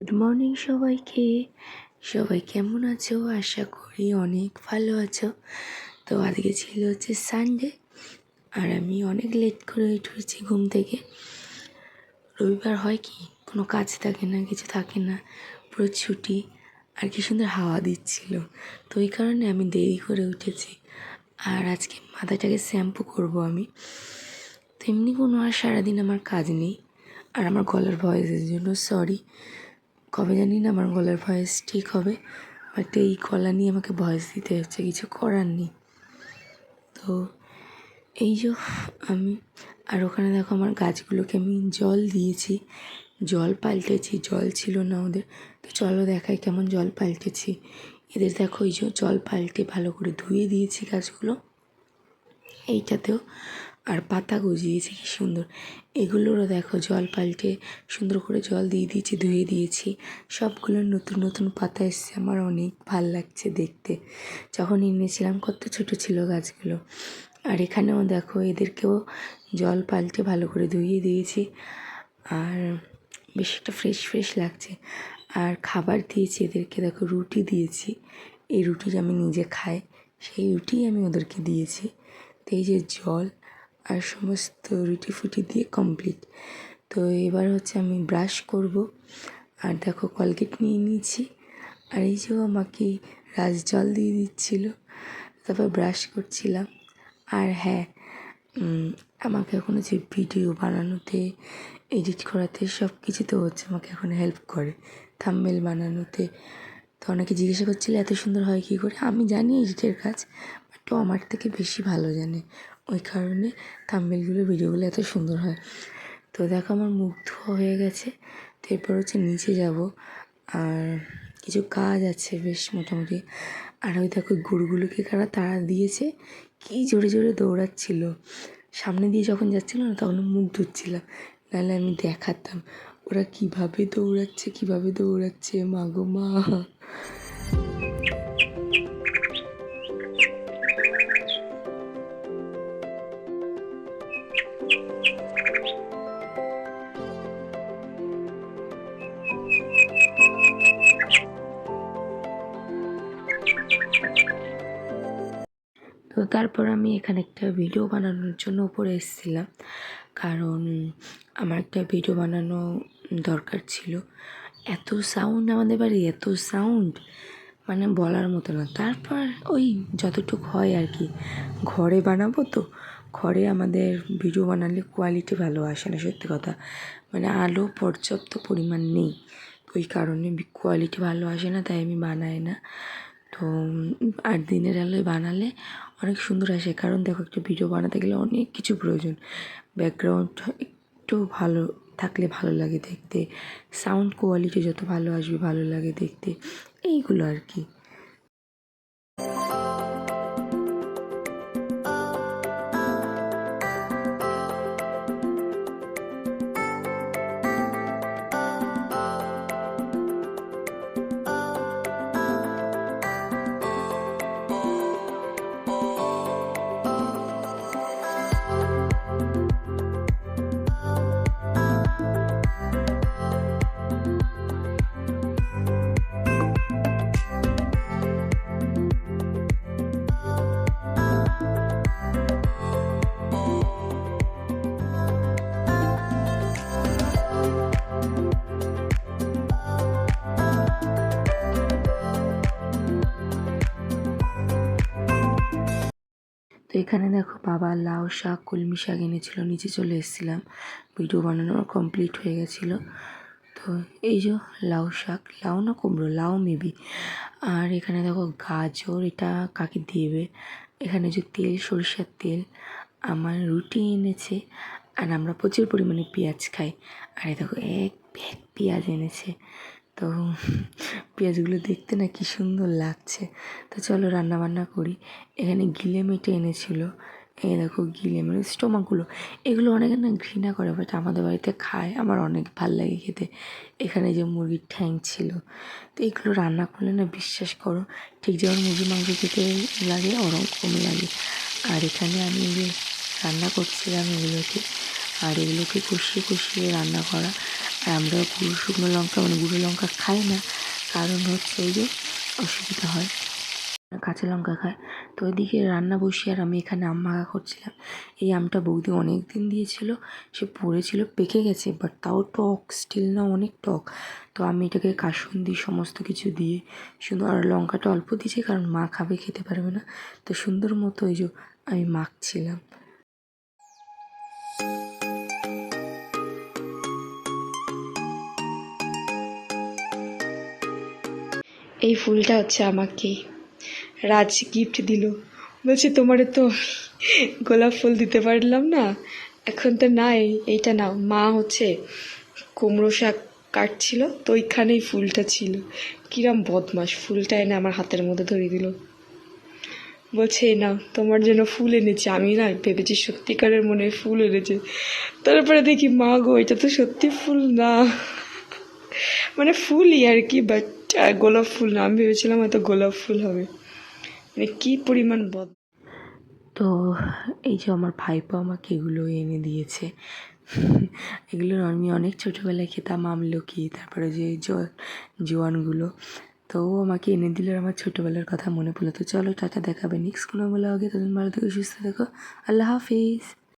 Good morning সবাইকে। সবাই কেমন আছো? আশা করি অনেক ভালো আছো। তো আজকে ছিল হচ্ছে সানডে আর আমি অনেক লেট করে উঠেছি ঘুম থেকে। রবিবার হয় কি? কোনো কাজ থাকে না, কিছু থাকে না। পুরো ছুটি। আর কি সুন্দর হাওয়া দিচ্ছিল। তো ওই কারণে আমি দেরি করে উঠেছি। আর আজকে মাথাটাকে শ্যাম্পু করব আমি। তো এমনি কোনো আর সারাদিন আমার কাজ নেই। আর আমার গলার ভয়েসের জন্য সরি। কবে জানি না আমার গলার ভয়েস ঠিক হবে। বাট এই গলা নিয়ে আমাকে ভয়েস দিতে হচ্ছে, কিছু করার নেই। তো এই যে আমি, আর ওখানে দেখো আমার গাছগুলোকে আমি জল দিয়েছি। জল পাল্টেছি, জল ছিল না ওদের। তো চলো দেখাই কেমন জল পাল্টেছি। এদের দেখো এই যে জল পাল্টে ভালো করে ধুয়ে দিয়েছি গাছগুলো। এইটাতেও। আর পাতা গজিয়েছে, কি সুন্দর। এগুলোরও দেখো জল পাল্টে সুন্দর করে জল দিয়ে দিয়েছি, ধুয়ে দিয়েছি। সবগুলো নতুন নতুন পাতা এসছে, আমার অনেক ভালো লাগছে দেখতে। যখন এনেছিলাম, কত ছোট ছিল গাছগুলো। আর এখানেও দেখো এদেরকেও জল পাল্টে ভালো করে ধুয়ে দিয়েছি। আর বেশ একটা ফ্রেশ ফ্রেশ লাগছে। আর খাবার দিয়েছি এদেরকে, দেখো রুটি দিয়েছি। এই রুটি আমি নিজে খাই, সেই রুটি আমি ওদেরকে দিয়েছি। তো এই যে জল আর সমস্ত রুটি ফুটি দিয়ে কমপ্লিট তো এবার হচ্ছে আমি ব্রাশ করব। আর দেখো কলগেট নিয়ে নিয়েছি। আর এই যে আমাকে রাজ জল দিয়ে দিচ্ছিল। তারপর ব্রাশ করছিলাম। আর হ্যাঁ আমাকে এখন হচ্ছে ভিডিও বানানোতে এডিট করাতে সব কিছুতে হচ্ছে আমাকে এখন হেল্প করে থাম্বেল বানানোতে। তো অনেকে জিজ্ঞাসা করছিল, এত সুন্দর হয় কী করে? আমি জানি এডিটের কাজ বাট ও আমার থেকে বেশি ভালো জানে। ওই কারণে থাম্বেলগুলো ভিডিওগুলো এত সুন্দর হয়। তো দেখো আমার মুখ ধোয়া হয়ে গেছে, তো এরপর হচ্ছে নিচে যাব। আর কিছু কাজ আছে বেশ মোটামুটি। আর ওই দেখো গরুগুলোকে কারা তাড়া দিয়েছে, কী জোরে জোরে দৌড়াচ্ছিল। সামনে দিয়ে যখন যাচ্ছিল না, তখন মুখ ধুচ্ছিলাম নাহলে আমি দেখাতাম, ওরা কীভাবে দৌড়াচ্ছে কীভাবে দৌড়াচ্ছে, মা গো মা। তারপর আমি এখানে একটা ভিডিও বানানোর জন্য উপরে এসেছিলাম। কারণ আমার একটা ভিডিও বানানো দরকার ছিল। এত সাউন্ড আমাদের বাড়ি, এত সাউন্ড মানে বলার মতো না। তারপর ওই যতটুকু হয় আর কি, ঘরে বানাবো তো, ঘরে আমাদের ভিডিও বানালে কোয়ালিটি ভালো আসে না, সত্যি কথা। মানে আলো পর্যাপ্ত পরিমাণ নেই, ওই কারণে কোয়ালিটি ভালো আসে না, তাই আমি বানাই না। তো আর দিনের আলোয় বানালে অনেক সুন্দর আসে। কারণ দেখো, একটা ভিডিও বানাতে গেলে অনেক কিছু প্রয়োজন। ব্যাকগ্রাউন্ড একটু ভালো থাকলে ভালো লাগে দেখতে। সাউন্ড কোয়ালিটি যত ভালো আসবে, ভালো লাগে দেখতে। এইগুলো আর কি। তো এখানে দেখো বাবা লাউ শাক, কলমি শাক এনেছিল, নিচে চলে এসেছিলাম। ভিডিও বানানো কমপ্লিট হয়ে গেছিল। তো এই যে লাউ শাক, লাউ না কুমড়ো, লাউ মেবি। আর এখানে দেখো গাজর, এটা কাকে দেবে? এখানে যে তেল, সরিষার তেল, আমার রুটি এনেছে, আর আমরা প্রচুর পরিমাণে পেঁয়াজ খাই। আর দেখো এক পেঁয়াজ এনেছে। তো পেঁয়াজগুলো দেখতে না কি সুন্দর লাগছে। তো চলো রান্না বান্না করি। এখানে গিলে মেটে এনেছিল। এই দেখো গিলে মানে স্টোমাকগুলো। এগুলো অনেকে না ঘৃণা করে বাট আমাদের বাড়িতে খায়। আমার অনেক ভালো লাগে খেতে। এখানে যে মুরগির ঠ্যাং ছিল। তো এগুলো রান্না করলে না বিশ্বাস করো, ঠিক যেমন মুরগির মাংস খেতে লাগে, ওরকম লাগে। আর এখানে আমি যে রান্না করছিলাম এগুলোকে, আর এগুলোকে কষিয়ে কষিয়ে রান্না করা আর আমরা গুঁড়ো শুকনো লঙ্কা মানে গুঁড়ো লঙ্কা খাই না। কারণ হচ্ছে ওই যে অসুবিধা হয়। কাঁচা লঙ্কা খায়। তো ওইদিকে রান্না বসিয়ে আর আমি এখানে আম মাখা করছিলাম। এই আমটা বৌদি অনেক দিন দিয়েছিল, সে পড়েছিল, পেকে গেছে বাট তাও টক স্টিল না অনেক টক। তো আমি এটাকে কাসুন দিই সমস্ত কিছু দিয়ে সুন্দর আর লঙ্কাটা অল্প দিয়েছি, কারণ মা খাবে, খেতে পারবে না। তো সুন্দর মতো ওই যে আমি মাখছিলাম। এই ফুলটা হচ্ছে আমাকে। রাজ গিফট দিল। বলছে, তোমারে তো গোলাপ ফুল দিতে পারলাম না। এখন তো নাই, এইটা নাও। মা হচ্ছে কুমড়ো শাক কাটছিল, তো ওইখানেই ফুলটা ছিল। কিরাম বদমাস ফুলটা এনে আমার হাতের মধ্যে ধরিয়ে দিল। বলছে নাও, তোমার জন্য ফুল এনেছি। আমি না ভেবেছি সত্যিকারের মনে ফুল এনেছে। তারপরে দেখি, মা গো, এটা তো সত্যি ফুল না। মানে ফুলই আর কি বাট গোলাপ ফুল না। আমি ভেবেছিলাম হয়তো গোলাপ ফুল হবে। মানে কি পরিমাণ বদ তো এই যে আমার ভাইপো আমাকে এগুলো এনে দিয়েছে। এগুলো আমি অনেক ছোটোবেলায় খেতাম, আমলকি, তারপরে যে জোয়ানগুলো। তো ও আমাকে এনে দিলে আমার ছোটোবেলার কথা মনে পড়ল। তো চলো টাটা, দেখাবে নেক্সট কোনো বলে আগে তখন ভালো থেকে, সুস্থ থেকো। আল্লাহ হাফিজ।